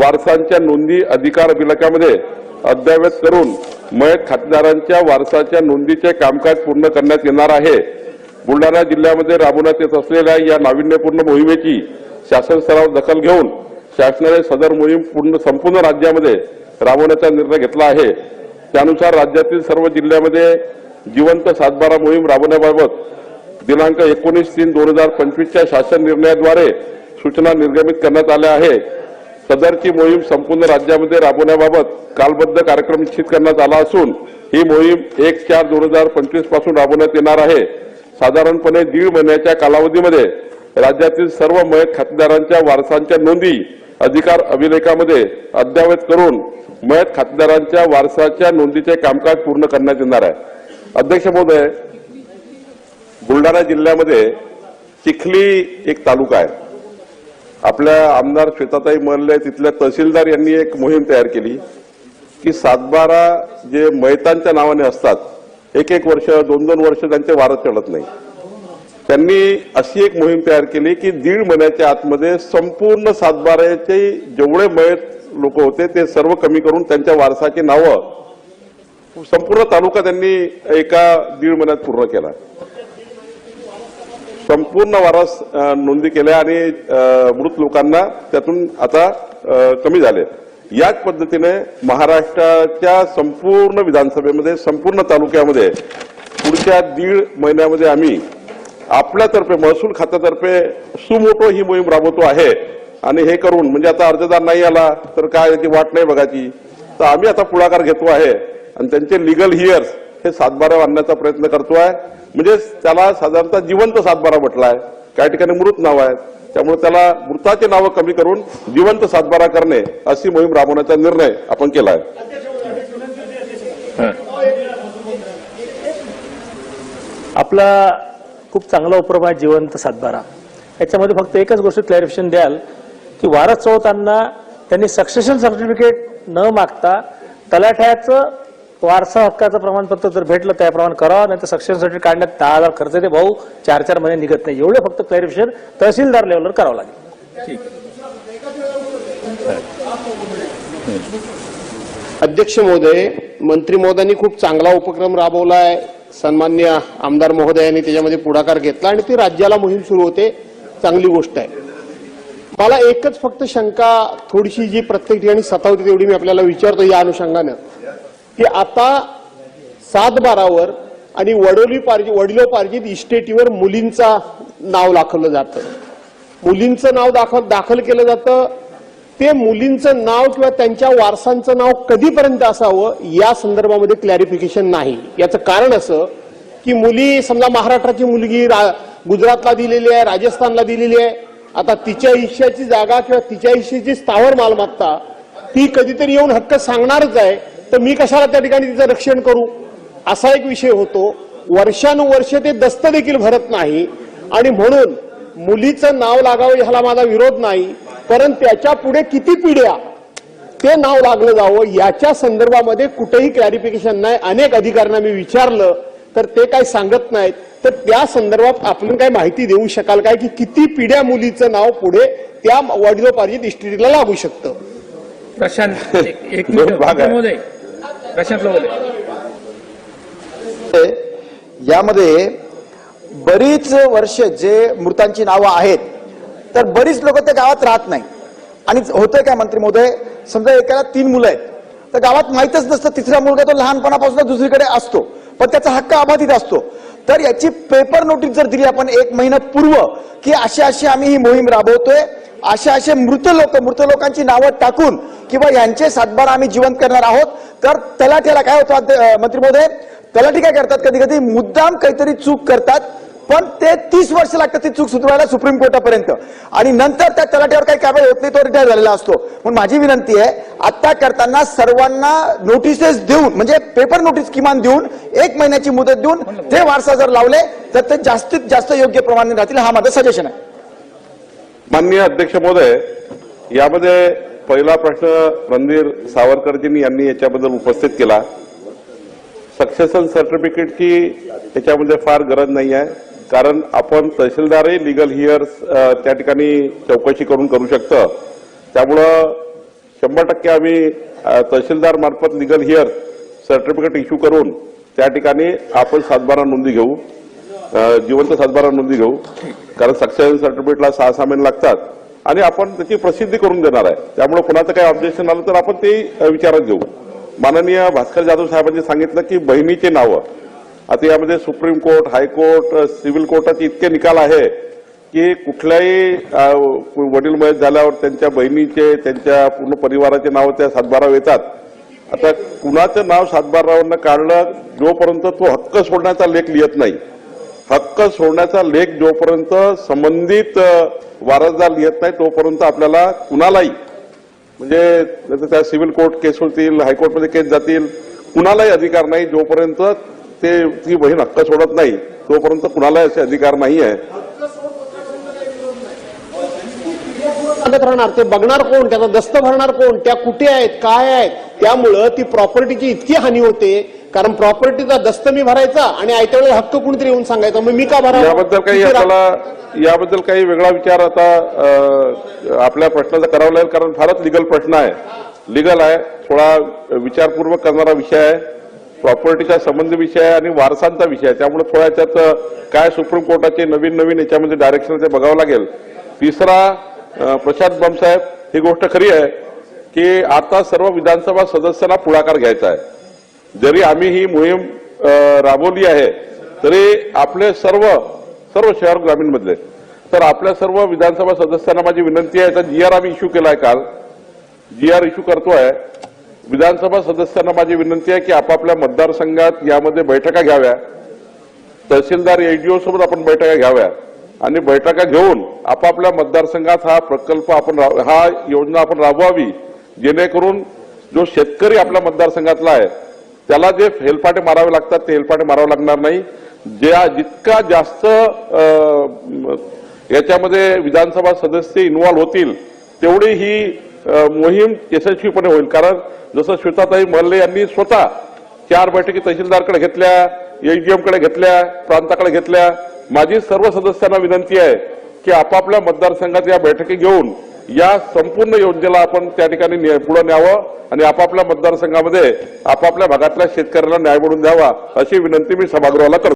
वारसांच्या नोंदी अधिकार विलकामध्ये अद्ययावत करून मयत खातेदारांच्या वारसाच्या नोंदीचे कामकाज पूर्ण करण्यात येणार आहे. बुलढाणा जिल्ह्यामध्ये राबवण्यात येत असलेल्या या नाविन्यपूर्ण मोहिमेची शासन स्तरावर दखल घेऊन शासनाने सदर मोहीम पूर्ण संपूर्ण राज्यामध्ये राबवण्याचा निर्णय घेतला आहे. त्यानुसार राज्यातील सर्व जिल्ह्यामध्ये जिवंत सातबारा मोहीम राबवण्याबाबत दिनांक एकोणीस तीन दोन हजार पंचवीसच्या शासन निर्णयाद्वारे सूचना निर्गमित करण्यात आल्या आहे. सदरची मोहीम संपूर्ण राज्यामध्ये राबवण्याबाबत कालबद्ध कार्यक्रम निश्चित करण्यात आला असून ही मोहीम एक चार दोन हजार पंचवीसपासून राबवण्यात येणार आहे. साधारणपणे दीड महिन्याच्या कालावधीमध्ये राज्यातील सर्व मयत खातेदारांच्या वारसांच्या नोंदी अधिकार अभिलेखामध्ये अद्ययावत करून मयत खातेदारांच्या वारसाच्या नोंदीचे कामकाज पूर्ण करण्यात येणार आहे. अध्यक्ष महोदय बुलढाणा जिल्ह्यामध्ये चिखली एक तालुका आहे. आपल्या आमदार श्वेताताई मरले तिथल्या तहसीलदार यांनी एक मोहीम तयार केली की सातबारा जे मैतांच्या नावाने असतात एक एक वर्ष दोन दोन वर्ष त्यांचे वारस चढत नाही. त्यांनी अशी एक मोहीम तयार केली की दीड महिन्याच्या आतमध्ये संपूर्ण सातबाऱ्याचे जेवढे मयत लोक होते ते सर्व कमी करून त्यांच्या वारसाची नावं संपूर्ण तालुका त्यांनी एका दीड महिन्यात पूर्ण केला. संपूर्ण वारस नोंदी केल्या आणि मृत लोकांना त्यातून आता कमी झाले. याच पद्धतीने महाराष्ट्राच्या संपूर्ण विधानसभेमध्ये संपूर्ण तालुक्यामध्ये पुढच्या दीड महिन्यामध्ये आम्ही आपल्यातर्फे महसूल खात्यातर्फे सुमोटो ही मोहीम राबवतो आहे. आणि हे करून म्हणजे आता अर्जदार नाही आला तर काय याची वाट नाही बघायची. तर आम्ही आता पुढाकार घेतो आहे. आणि त्यांचे लिगल हिअर्स हे सातबारा आणण्याचा प्रयत्न करतो आहे. म्हणजे त्याला साधारणतः जिवंत सातबारा म्हटलाय. काही ठिकाणी मृत नाव आहे. त्यामुळे त्याला मृताचे नावं कमी करून जिवंत सातबारा करणे अशी मोहीम राबवण्याचा निर्णय आपण केला आहे आपला खूप चांगला उपक्रम आहे जिवंत सातबारा. याच्यामध्ये फक्त एकच गोष्ट क्लॅरिफिकेशन द्याल की वारस चौथांना त्यांनी सक्सेशन सर्टिफिकेट न मागता तलाठ्याचं वारसा हक्काचं प्रमाणपत्र जर भेटलं त्याप्रमाणे करावं नाही तर सक्सेशन सर्टिफिकेट काढण्यात दहा हजार खर्च येते. भाऊ चार चार महिने निघत नाही. एवढे फक्त क्लॅरिफिकेशन तहसीलदार लेवलवर करावं लागेल. अध्यक्ष महोदय मंत्री महोदयांनी खूप चांगला उपक्रम राबवला आहे सन्मान्य आमदार महोदयांनी त्याच्यामध्ये पुढाकार घेतला आणि ती राज्याला मोहीम सुरू होते. चांगली गोष्ट आहे. मला एकच फक्त शंका थोडीशी जी प्रत्येक ठिकाणी सतावते तेवढी मी आपल्याला विचारतो या अनुषंगानं. की आता सात बारावर आणि वडोली पार्जी वडिलोपार्जित इस्टेटीवर मुलींचा नाव दाखवलं जातं. मुलींचं नाव दाखल दाखल केलं जातं. ते मुलींचं नाव किंवा त्यांच्या वारसांचं नाव कधीपर्यंत असावं या संदर्भामध्ये क्लॅरिफिकेशन नाही. याचं कारण असं की मुली समजा महाराष्ट्राची मुलगी रा- गुजरातला दिलेली आहे राजस्थानला दिलेली आहे आता तिच्या हिश्श्याची जागा किंवा तिच्या हिश्श्याची स्थावर मालमत्ता ती कधीतरी येऊन हक्क सांगणारच आहे. तर मी कशाला त्या ठिकाणी तिचं रक्षण करू? असा एक विषय होतो. वर्षानुवर्ष ते दस्त देखील भरत नाही. आणि म्हणून मुलीचं नाव लागावं ह्याला माझा विरोध नाही. परंतु त्याच्या पुढे किती पिढ्या ते नाव लागलं जावं याच्या संदर्भामध्ये कुठेही क्लॅरिफिकेशन नाही. अनेक अधिकाऱ्यांना मी विचारलं तर ते काय सांगत नाहीत. तर त्या संदर्भात आपण काय माहिती देऊ शकाल काय की किती पिढ्या मुलीचं नाव पुढे त्या वडिलोपार्जित इस्टेटीला लागू शकतं? प्रशांत एक- एक कशातलं यामध्ये बरीच वर्ष जे मृतांची नावं आहेत तर बरीच लोक त्या गावात राहत नाही. आणि होतंय काय मंत्री महोदय? समजा एकाला तीन मुलं आहेत तर गावात माहीतच नसतं तिसरा मुलगा तो लहानपणापासून दुसरीकडे असतो पण त्याचा हक्क अबाधित असतो. तर याची पेपर नोटीस जर दिली आपण एक महिना पूर्व की अशी अशी आम्ही ही मोहीम राबवतोय अशा असे मृत लोक मृत लोकांची नावं टाकून किंवा यांचे सातबारा आम्ही जिवंत करणार आहोत तर तलाठ्याला काय होतं मंत्री महोदय? तलाठी काय करतात कधी कधी मुद्दाम काहीतरी चूक करतात पण ते तीस वर्ष लागतात ती चूक सुधारायला सुप्रीम कोर्टापर्यंत. आणि नंतर त्या तलाठ्यावर काही कारवाई होत नाही तो रिटायर झालेला असतो. पण माझी विनंती आहे आता करताना सर्वांना नोटिसेस देऊन म्हणजे पेपर नोटीस किमान देऊन एक महिन्याची मुदत देऊन ते वारसा जर लावले तर ते जास्तीत जास्त योग्य प्रमाणे राहतील हा माझं सजेशन आहे. माननीय अध्यक्ष महोदय यामध्ये पहिला प्रश्न रणवीर सावरकरजींनी यांनी याच्याबद्दल उपस्थित केला. सक्सेशन सर्टिफिकेटची याच्यामध्ये फार गरज नाही आहे. कारण आपण तहसीलदारही लिगल हिअर्स त्या ठिकाणी चौकशी करून करू शकतं. त्यामुळं शंभर टक्के आम्ही तहसीलदारमार्फत तहसीलदार मार्फत लिगल हिअर सर्टिफिकेट इश्यू करून त्या ठिकाणी आपण सातबारा नोंदी घेऊ. जिवंत सातबारा नोंदी घेऊ. कारण सक्सेशन सर्टिफिकेटला सहा सहा महिने लागतात. आणि आपण त्याची प्रसिद्धी करून देणार आहे. त्यामुळे कुणाचं काही ऑब्जेक्शन आलं तर आपण ते विचारात घेऊ. माननीय भास्कर जाधव साहेबांनी सांगितलं की बहिणीचे नावं. आता यामध्ये supreme court high court civil कोर्टाचे इतके निकाल आहे की कुठल्याही वडील मयत झाल्यावर त्यांच्या बहिणीचे त्यांच्या पूर्ण परिवाराचे नाव त्या सातबारावर येतात. आता कुणाचं नाव सातबारावरनं काढलं जोपर्यंत तो हक्क सोडण्याचा लेख लिहित नाही. हक्क सोडण्याचा लेख जोपर्यंत संबंधित वारसदार लिहित नाही तोपर्यंत आपल्याला कुणालाही म्हणजे त्या सिव्हिल कोर्ट केस होतील हायकोर्टमध्ये केस जातील कुणालाही अधिकार नाही जोपर्यंत ते ती बहीण हक्क सोडत नाही तोपर्यंत कुणालाही असे अधिकार नाही आहे. राहणार ते बघणार कोण त्याचा दस्त भरणार कोण त्या कुठे आहेत काय आहेत त्यामुळं ती प्रॉपर्टीची इतकी हानी होते कारण प्रॉपर्टीचा दस्त मी भरायचा आणि आयत्या वेळेला हक्क कुणीतरी येऊन सांगायचा. मग मी का भरावा? याबद्दल काही आपल्याला याबद्दल काही वेगळा विचार आता आपल्या प्रश्नाचा करावा लागेल कारण फारच लिगल प्रश्न आहे. लिगल आहे थोडा विचारपूर्वक करणारा विषय आहे. प्रॉपर्टीचा संबंधी विषय आहे आणि वारसांचा विषय आहे. त्यामुळे थोड्या याच्यात काय सुप्रीम कोर्टाचे नवीन नवीन याच्यामध्ये डायरेक्शन ते बघावं लागेल. तिसरा प्रशांत बमसाहेब ही गोष्ट खरी आहे की आता सर्व विधानसभा सदस्यांना पुढाकार घ्यायचा आहे. जरी आम्ही ही मोहीम राबवली आहे तरी आपले सर्व सर्व शहर ग्रामीण मधले तर आपल्या सर्व विधानसभा सदस्यांना माझी विनंती आहे तर जी आर आम्ही इश्यू केलाय काल जी आर इश्यू करतोय विधानसभा सदस्यांना माझी विनंती आहे की आपापल्या मतदारसंघात यामध्ये बैठका घ्याव्या. तहसीलदार एडीओ सोबत आपण बैठका घ्याव्या. आणि बैठका घेऊन आपापल्या मतदारसंघात हा प्रकल्प आपण हा योजना आपण राबवावी जेणेकरून जो शेतकरी आपल्या मतदारसंघातला आहे त्याला जे हेलपाटे मारावे लागतात ते हेलपाटे मारावे लागणार नाही. ज्या जितका जास्त याच्यामध्ये विधानसभा सदस्य इन्व्हॉल्व्ह होतील तेवढी ही मोहीम यशस्वीपणे होईल. कारण जसं श्वेताताई मल्ले यांनी स्वतः चार बैठकी तहसीलदारकडे घेतल्या एजीएमकडे घेतल्या प्रांताकडे घेतल्या. माझी सर्व सदस्यांना विनंती आहे की आपापल्या मतदारसंघात या बैठकी घेऊन या संपूर्ण योजनेला आपण त्या ठिकाणी पुढे न्यावं आणि आपापल्या मतदारसंघामध्ये आपापल्या भागातल्या शेतकऱ्यांना न्याय मिळून द्यावा अशी विनंती मी सभागृहाला करतो.